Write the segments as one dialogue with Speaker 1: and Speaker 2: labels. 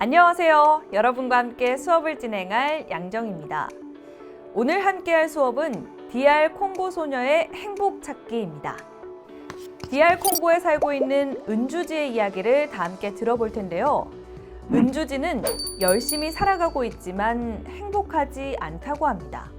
Speaker 1: 안녕하세요. 여러분과 함께 수업을 진행할 양정입니다. 오늘 함께 할 수업은 DR 콩고 소녀의 행복 찾기입니다. DR 콩고에 살고 있는 은주지의 이야기를 다 함께 들어볼 텐데요. 은주지는 열심히 살아가고 있지만 행복하지 않다고 합니다.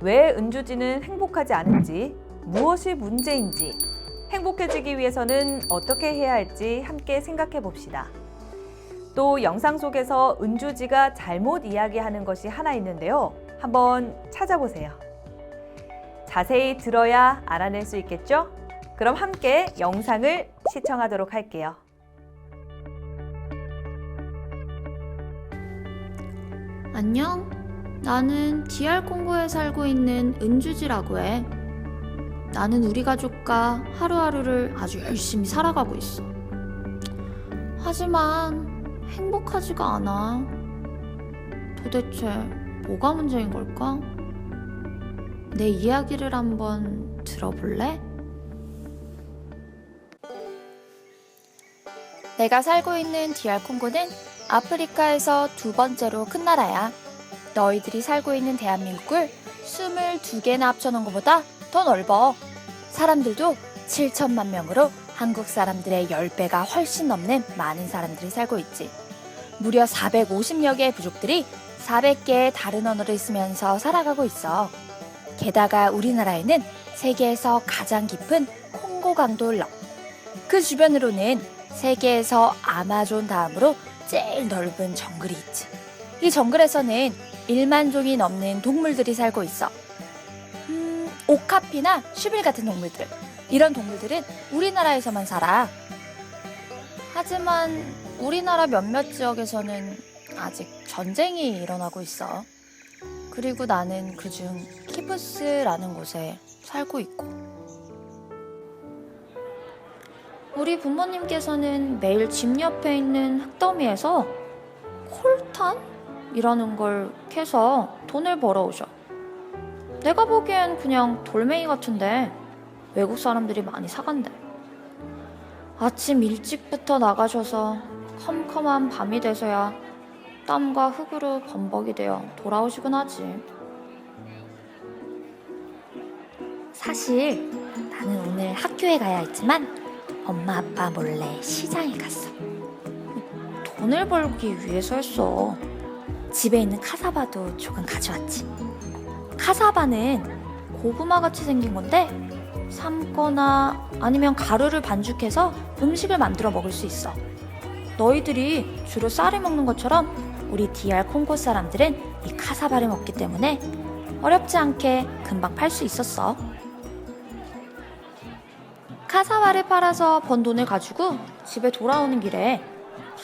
Speaker 1: 왜 은주지는 행복하지 않은지, 무엇이 문제인지, 행복해지기 위해서는 어떻게 해야 할지 함께 생각해 봅시다. 또 영상 속에서 은주지가 잘못 이야기하는 것이 하나 있는데요. 한번 찾아보세요. 자세히 들어야 알아낼 수 있겠죠? 그럼 함께 영상을 시청하도록 할게요.
Speaker 2: 안녕. 나는 DR 콩고에 살고 있는 은주지라고 해. 나는 우리 가족과 하루하루를 아주 열심히 살아가고 있어. 하지만 행복하지가 않아. 도대체 뭐가 문제인 걸까? 내 이야기를 한번 들어볼래? 내가 살고 있는 DR 콩고는 아프리카에서 두 번째로 큰 나라야. 너희들이 살고 있는 대한민국을 22개나 합쳐놓은 것보다 더 넓어. 사람들도 7천만 명으로 한국 사람들의 10배가 훨씬 넘는 많은 사람들이 살고 있지. 무려 450여 개의 부족들이 400개의 다른 언어를 쓰면서 살아가고 있어. 게다가 우리나라에는 세계에서 가장 깊은 콩고 강도 흘러. 그 주변으로는 세계에서 아마존 다음으로 제일 넓은 정글이 있지. 이 정글에서는 1만 종이 넘는 동물들이 살고 있어. 음, 오카피나 슈빌 같은 동물들. 이런 동물들은 우리나라에서만 살아. 하지만 우리나라 몇몇 지역에서는 아직 전쟁이 일어나고 있어. 그리고 나는 그중 키부스라는 곳에 살고 있고. 우리 부모님께서는 매일 집 옆에 있는 흙더미에서 콜탄이라는 걸 캐서 돈을 벌어오셔. 내가 보기엔 그냥 돌멩이 같은데 외국 사람들이 많이 사간대. 아침 일찍부터 나가셔서 컴컴한 밤이 돼서야 땀과 흙으로 범벅이 되어 돌아오시곤 하지. 사실 나는 오늘 학교에 가야 했지만 엄마 아빠 몰래 시장에 갔어. 돈을 벌기 위해서였어. 집에 있는 카사바도 조금 가져왔지. 카사바는 고구마 같이 생긴 건데 삶거나 아니면 가루를 반죽해서 음식을 만들어 먹을 수 있어. 너희들이 주로 쌀을 먹는 것처럼 우리 DR 콩고 사람들은 이 카사바를 먹기 때문에 어렵지 않게 금방 팔 수 있었어. 카사바를 팔아서 번 돈을 가지고 집에 돌아오는 길에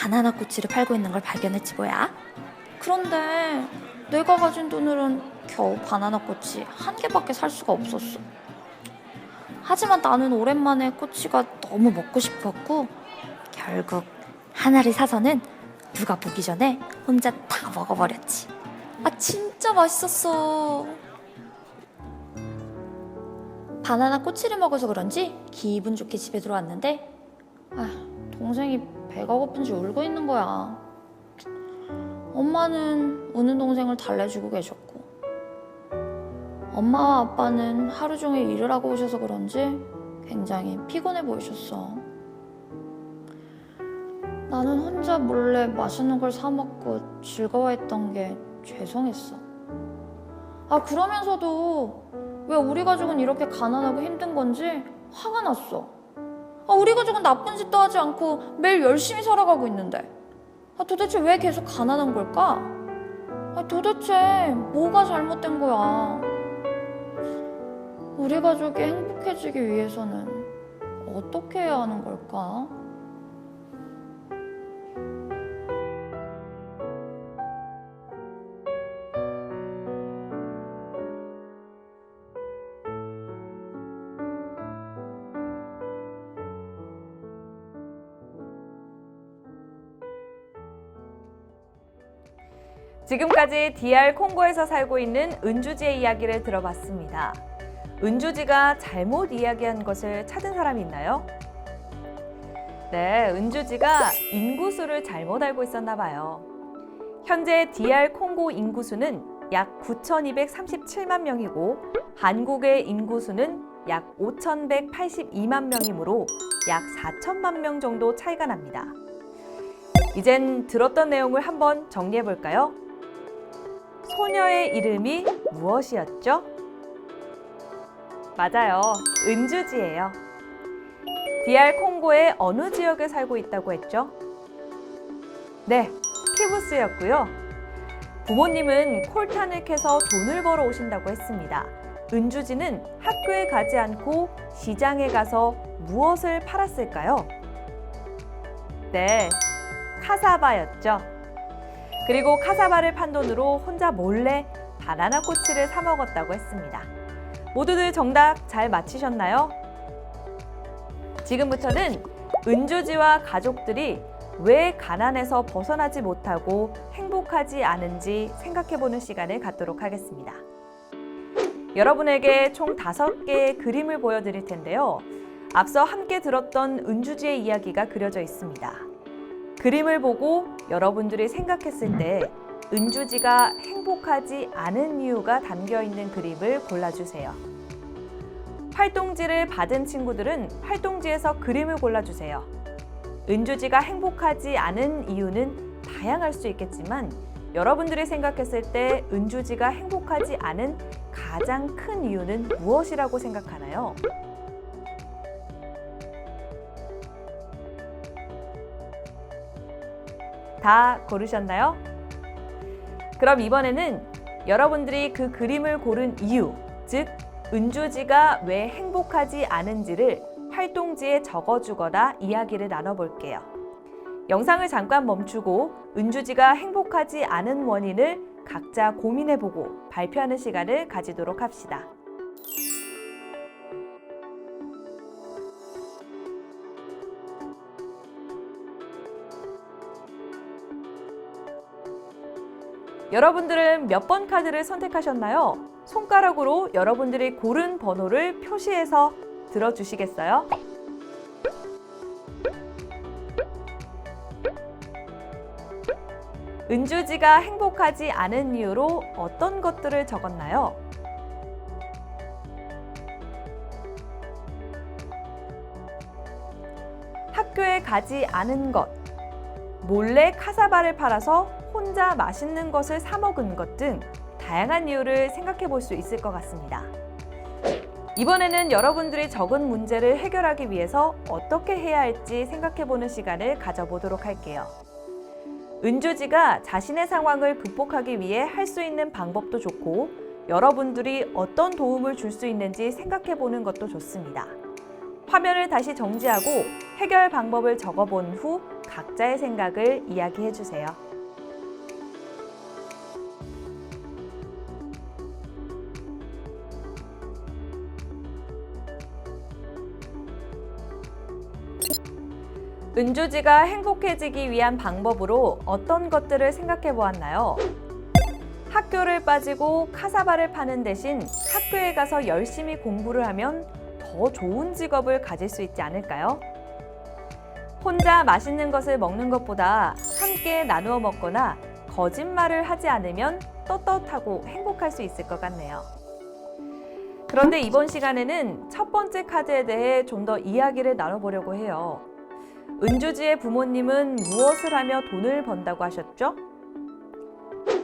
Speaker 2: 바나나 꼬치를 팔고 있는 걸 발견했지 뭐야. 그런데 내가 가진 돈으로는 겨우 바나나 꼬치 한 개밖에 살 수가 없었어. 하지만 나는 오랜만에 꼬치가 너무 먹고 싶었고 결국 하나를 사서는 누가 보기 전에 혼자 다 먹어버렸지. 아 진짜 맛있었어. 바나나 꼬치를 먹어서 그런지 기분 좋게 집에 들어왔는데 아, 동생이 배가 고픈지 울고 있는 거야. 엄마는 우는 동생을 달래주고 계셨고 엄마와 아빠는 하루 종일 일을 하고 오셔서 그런지 굉장히 피곤해 보이셨어. 나는 혼자 몰래 맛있는 걸 사 먹고 즐거워했던 게 죄송했어. 아 그러면서도 왜 우리 가족은 이렇게 가난하고 힘든 건지 화가 났어. 아, 우리 가족은 나쁜 짓도 하지 않고 매일 열심히 살아가고 있는데. 아, 도대체 왜 계속 가난한 걸까? 아, 도대체 뭐가 잘못된 거야? 우리 가족이 행복해지기 위해서는 어떻게 해야 하는 걸까?
Speaker 1: 지금까지 DR 콩고에서 살고 있는 은주지의 이야기를 들어봤습니다. 은주지가 잘못 이야기한 것을 찾은 사람이 있나요? 네, 은주지가 인구수를 잘못 알고 있었나 봐요. 현재 DR 콩고 인구수는 약 9,237만 명이고 한국의 인구수는 약 5,182만 명이므로 약 4천만 명 정도 차이가 납니다. 이젠 들었던 내용을 한번 정리해 볼까요? 소녀의 이름이 무엇이었죠? 맞아요. 은주지예요. DR 콩고의 어느 지역에 살고 있다고 했죠? 네, 키부스였고요. 부모님은 콜탄을 캐서 돈을 벌어 오신다고 했습니다. 은주지는 학교에 가지 않고 시장에 가서 무엇을 팔았을까요? 네, 카사바였죠. 그리고 카사바를 판 돈으로 혼자 몰래 바나나 꼬치를 사 먹었다고 했습니다. 모두들 정답 잘 맞히셨나요? 지금부터는 은주지와 가족들이 왜 가난에서 벗어나지 못하고 행복하지 않은지 생각해보는 시간을 갖도록 하겠습니다. 여러분에게 총 다섯 개의 그림을 보여드릴 텐데요. 앞서 함께 들었던 은주지의 이야기가 그려져 있습니다. 그림을 보고 여러분들이 생각했을 때 은주지가 행복하지 않은 이유가 담겨 있는 그림을 골라주세요. 활동지를 받은 친구들은 활동지에서 그림을 골라주세요. 은주지가 행복하지 않은 이유는 다양할 수 있겠지만 여러분들이 생각했을 때 은주지가 행복하지 않은 가장 큰 이유는 무엇이라고 생각하나요? 다 고르셨나요? 그럼 이번에는 여러분들이 그 그림을 고른 이유, 즉 은주지가 왜 행복하지 않은지를 활동지에 적어주거나 이야기를 나눠볼게요. 영상을 잠깐 멈추고 은주지가 행복하지 않은 원인을 각자 고민해보고 발표하는 시간을 가지도록 합시다. 여러분들은 몇 번 카드를 선택하셨나요? 손가락으로 여러분들이 고른 번호를 표시해서 들어주시겠어요? 은주지가 행복하지 않은 이유로 어떤 것들을 적었나요? 학교에 가지 않은 것, 몰래 카사바를 팔아서 혼자 맛있는 것을 사 먹은 것 등 다양한 이유를 생각해 볼 수 있을 것 같습니다. 이번에는 여러분들이 적은 문제를 해결하기 위해서 어떻게 해야 할지 생각해 보는 시간을 가져보도록 할게요. 은주지가 자신의 상황을 극복하기 위해 할 수 있는 방법도 좋고 여러분들이 어떤 도움을 줄 수 있는지 생각해 보는 것도 좋습니다. 화면을 다시 정지하고 해결 방법을 적어 본 후 각자의 생각을 이야기해 주세요. 은주지가 행복해지기 위한 방법으로 어떤 것들을 생각해 보았나요? 학교를 빠지고 카사바를 파는 대신 학교에 가서 열심히 공부를 하면 더 좋은 직업을 가질 수 있지 않을까요? 혼자 맛있는 것을 먹는 것보다 함께 나누어 먹거나 거짓말을 하지 않으면 떳떳하고 행복할 수 있을 것 같네요. 그런데 이번 시간에는 첫 번째 카드에 대해 좀 더 이야기를 나눠보려고 해요. 은주지의 부모님은 무엇을 하며 돈을 번다고 하셨죠?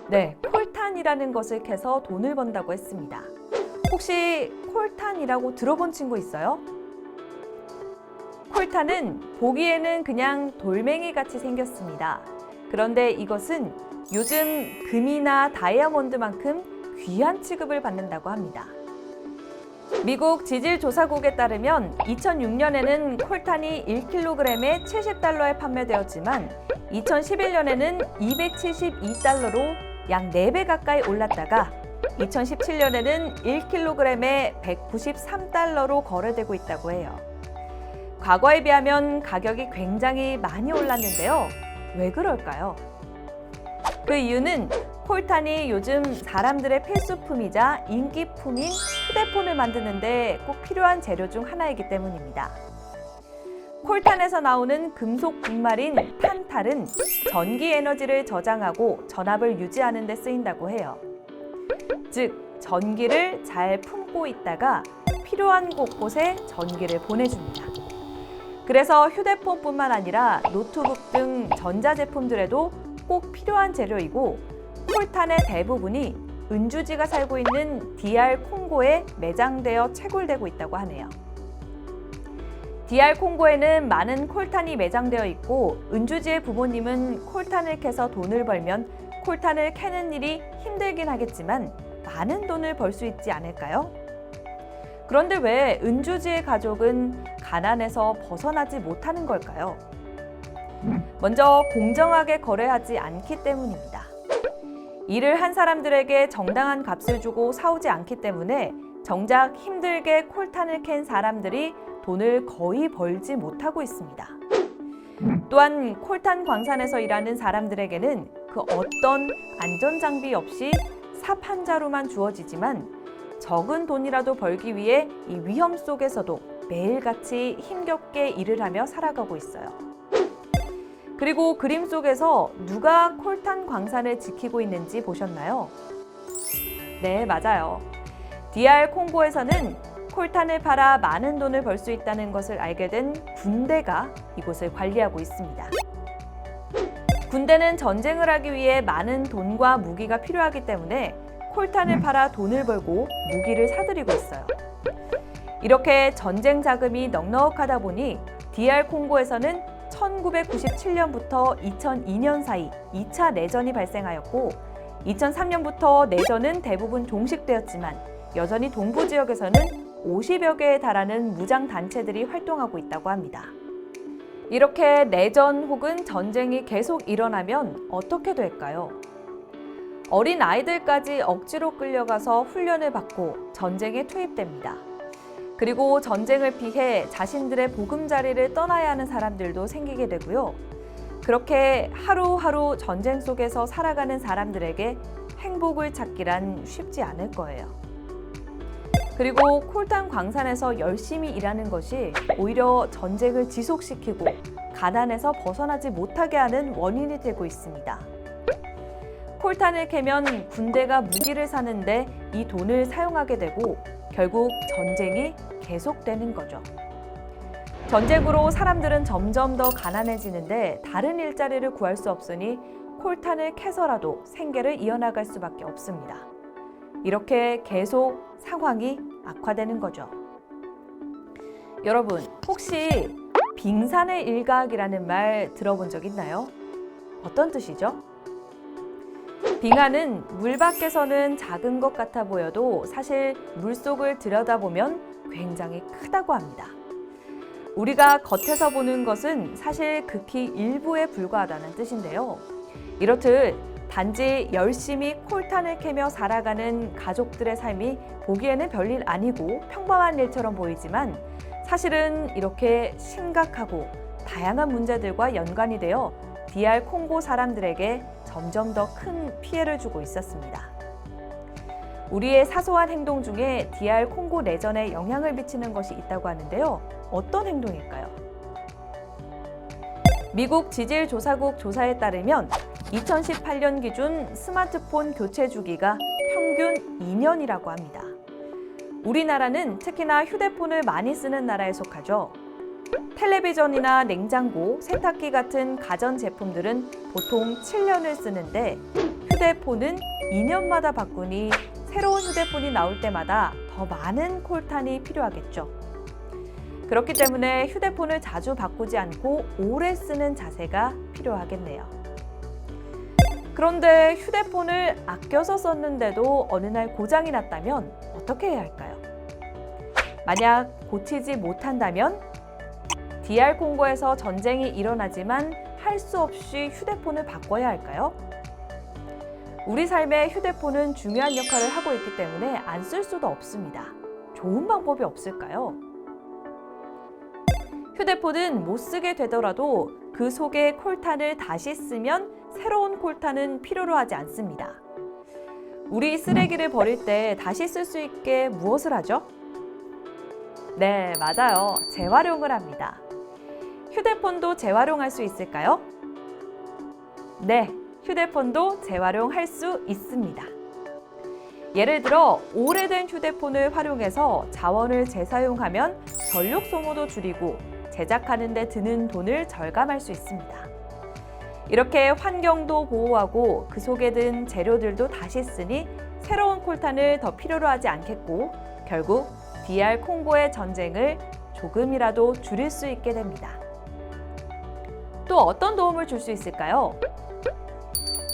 Speaker 1: 네, 콜탄이라는 것을 캐서 돈을 번다고 했습니다. 혹시 콜탄이라고 들어본 친구 있어요? 콜탄은 보기에는 그냥 돌멩이 같이 생겼습니다. 그런데 이것은 요즘 금이나 다이아몬드만큼 귀한 취급을 받는다고 합니다. 미국 지질조사국에 따르면 2006년에는 콜탄이 1kg에 70달러에 판매되었지만 2011년에는 272달러로 약 4배 가까이 올랐다가 2017년에는 1kg에 193달러로 거래되고 있다고 해요. 과거에 비하면 가격이 굉장히 많이 올랐는데요. 왜 그럴까요? 그 이유는 콜탄이 요즘 사람들의 필수품이자 인기품인 휴대폰을 만드는데 꼭 필요한 재료 중 하나이기 때문입니다. 콜탄에서 나오는 금속 분말인 탄탈은 전기 에너지를 저장하고 전압을 유지하는 데 쓰인다고 해요. 즉, 전기를 잘 품고 있다가 필요한 곳곳에 전기를 보내줍니다. 그래서 휴대폰뿐만 아니라 노트북 등 전자제품들에도 꼭 필요한 재료이고 콜탄의 대부분이 은주지가 살고 있는 DR 콩고에 매장되어 채굴되고 있다고 하네요. DR 콩고에는 많은 콜탄이 매장되어 있고 은주지의 부모님은 콜탄을 캐서 돈을 벌면 콜탄을 캐는 일이 힘들긴 하겠지만 많은 돈을 벌 수 있지 않을까요? 그런데 왜 은주지의 가족은 가난에서 벗어나지 못하는 걸까요? 먼저 공정하게 거래하지 않기 때문입니다. 일을 한 사람들에게 정당한 값을 주고 사오지 않기 때문에 정작 힘들게 콜탄을 캔 사람들이 돈을 거의 벌지 못하고 있습니다. 또한 콜탄 광산에서 일하는 사람들에게는 그 어떤 안전 장비 없이 자루만 주어지지만 적은 돈이라도 벌기 위해 이 위험 속에서도 매일같이 힘겹게 일을 하며 살아가고 있어요. 그리고 그림 속에서 누가 콜탄 광산을 지키고 있는지 보셨나요? 네, 맞아요. DR 콩고에서는 콜탄을 팔아 많은 돈을 벌 수 있다는 것을 알게 된 군대가 이곳을 관리하고 있습니다. 군대는 전쟁을 하기 위해 많은 돈과 무기가 필요하기 때문에 콜탄을 팔아 돈을 벌고 무기를 사들이고 있어요. 이렇게 전쟁 자금이 넉넉하다 보니 DR 콩고에서는 1997년부터 2002년 사이 2차 내전이 발생하였고 2003년부터 내전은 대부분 종식되었지만 여전히 동부 지역에서는 50여 개에 달하는 무장 단체들이 활동하고 있다고 합니다. 이렇게 내전 혹은 전쟁이 계속 일어나면 어떻게 될까요? 어린 아이들까지 억지로 끌려가서 훈련을 받고 전쟁에 투입됩니다. 그리고 전쟁을 피해 자신들의 보금자리를 떠나야 하는 사람들도 생기게 되고요. 그렇게 하루하루 전쟁 속에서 살아가는 사람들에게 행복을 찾기란 쉽지 않을 거예요. 그리고 콜탄 광산에서 열심히 일하는 것이 오히려 전쟁을 지속시키고 가난에서 벗어나지 못하게 하는 원인이 되고 있습니다. 콜탄을 캐면 군대가 무기를 사는데 이 돈을 사용하게 되고 결국 전쟁이 계속되는 거죠. 전쟁으로 사람들은 점점 더 가난해지는데 다른 일자리를 구할 수 없으니 콜탄을 캐서라도 생계를 이어나갈 수밖에 없습니다. 이렇게 계속 상황이 악화되는 거죠. 여러분, 혹시 빙산의 일각이라는 말 들어본 적 있나요? 어떤 뜻이죠? 빙하는 물 밖에서는 작은 것 같아 보여도 사실 물 속을 들여다보면 굉장히 크다고 합니다. 우리가 겉에서 보는 것은 사실 극히 일부에 불과하다는 뜻인데요. 이렇듯 단지 열심히 콜탄을 캐며 살아가는 가족들의 삶이 보기에는 별일 아니고 평범한 일처럼 보이지만 사실은 이렇게 심각하고 다양한 문제들과 연관이 되어 DR 콩고 사람들에게 점점 더 큰 피해를 주고 있었습니다. 우리의 사소한 행동 중에 DR 콩고 내전에 영향을 미치는 것이 있다고 하는데요. 어떤 행동일까요? 미국 지질 조사국 조사에 따르면 2018년 기준 스마트폰 교체 주기가 평균 2년이라고 합니다. 우리나라는 특히나 휴대폰을 많이 쓰는 나라에 속하죠. 텔레비전이나 냉장고, 세탁기 같은 가전 제품들은 보통 7년을 쓰는데 휴대폰은 2년마다 바꾸니 새로운 휴대폰이 나올 때마다 더 많은 콜탄이 필요하겠죠. 그렇기 때문에 휴대폰을 자주 바꾸지 않고 오래 쓰는 자세가 필요하겠네요. 그런데 휴대폰을 아껴서 썼는데도 어느 날 고장이 났다면 어떻게 해야 할까요? 만약 고치지 못한다면 DR 콩고에서 전쟁이 일어나지만 할 수 없이 휴대폰을 바꿔야 할까요? 우리 삶에 휴대폰은 중요한 역할을 하고 있기 때문에 안 쓸 수도 없습니다. 좋은 방법이 없을까요? 휴대폰은 못 쓰게 되더라도 그 속에 콜탄을 다시 쓰면 새로운 콜탄은 필요로 하지 않습니다. 우리 쓰레기를 버릴 때 다시 쓸 수 있게 무엇을 하죠? 네, 맞아요. 재활용을 합니다. 휴대폰도 재활용할 수 있을까요? 네, 휴대폰도 재활용할 수 있습니다. 예를 들어 오래된 휴대폰을 활용해서 자원을 재사용하면 전력 소모도 줄이고 제작하는 데 드는 돈을 절감할 수 있습니다. 이렇게 환경도 보호하고 그 속에 든 재료들도 다시 쓰니 새로운 콜탄을 더 필요로 하지 않겠고 결국 DR 콩고의 전쟁을 조금이라도 줄일 수 있게 됩니다. 또 어떤 도움을 줄 수 있을까요?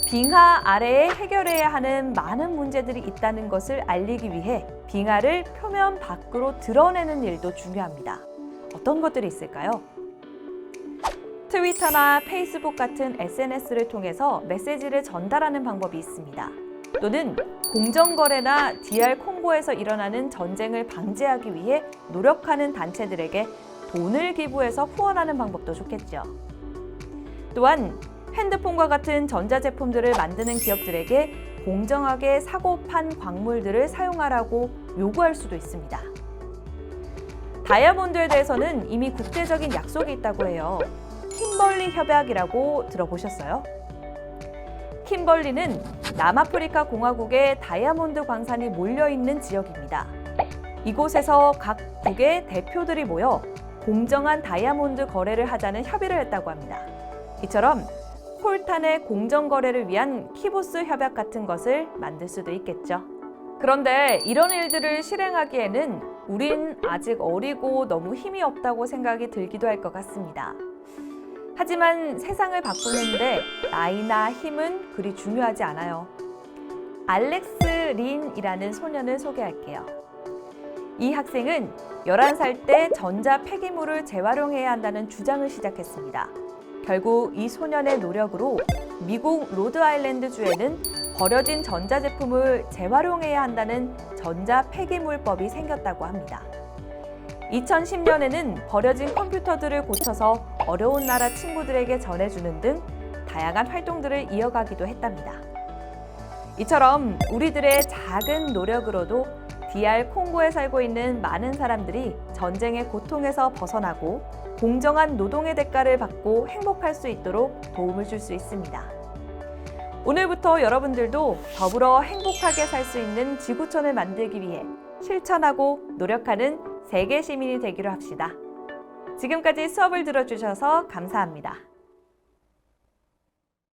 Speaker 1: 빙하 아래에 해결해야 하는 많은 문제들이 있다는 것을 알리기 위해 빙하를 표면 밖으로 드러내는 일도 중요합니다. 어떤 것들이 있을까요? 트위터나 페이스북 같은 SNS를 통해서 메시지를 전달하는 방법이 있습니다. 또는 공정거래나 DR 콩고에서 일어나는 전쟁을 방지하기 위해 노력하는 단체들에게 돈을 기부해서 후원하는 방법도 좋겠죠. 또한 핸드폰과 같은 전자제품들을 만드는 기업들에게 공정하게 사고 판 광물들을 사용하라고 요구할 수도 있습니다. 다이아몬드에 대해서는 이미 국제적인 약속이 있다고 해요. 킴벌리 협약이라고 들어보셨어요? 킴벌리는 남아프리카 공화국의 다이아몬드 광산이 몰려 있는 지역입니다. 이곳에서 각 국의 대표들이 모여 공정한 다이아몬드 거래를 하자는 협의를 했다고 합니다. 이처럼 콜탄의 공정 거래를 위한 키보스 협약 같은 것을 만들 수도 있겠죠. 그런데 이런 일들을 실행하기에는 우린 아직 어리고 너무 힘이 없다고 생각이 들기도 할 것 같습니다. 하지만 세상을 바꾸는데 나이나 힘은 그리 중요하지 않아요. 알렉스 린이라는 소년을 소개할게요. 이 학생은 11살 때 전자 폐기물을 재활용해야 한다는 주장을 시작했습니다. 결국 이 소년의 노력으로 미국 로드아일랜드 주에는 버려진 전자제품을 재활용해야 한다는 전자 폐기물법이 생겼다고 합니다. 2010년에는 버려진 컴퓨터들을 고쳐서 어려운 나라 친구들에게 전해주는 등 다양한 활동들을 이어가기도 했답니다. 이처럼 우리들의 작은 노력으로도 DR 콩고에 살고 있는 많은 사람들이 전쟁의 고통에서 벗어나고 공정한 노동의 대가를 받고 행복할 수 있도록 도움을 줄 수 있습니다. 오늘부터 여러분들도 더불어 행복하게 살 수 있는 지구촌을 만들기 위해 실천하고 노력하는 세계 시민이 되기로 합시다. 지금까지 수업을 들어주셔서 감사합니다.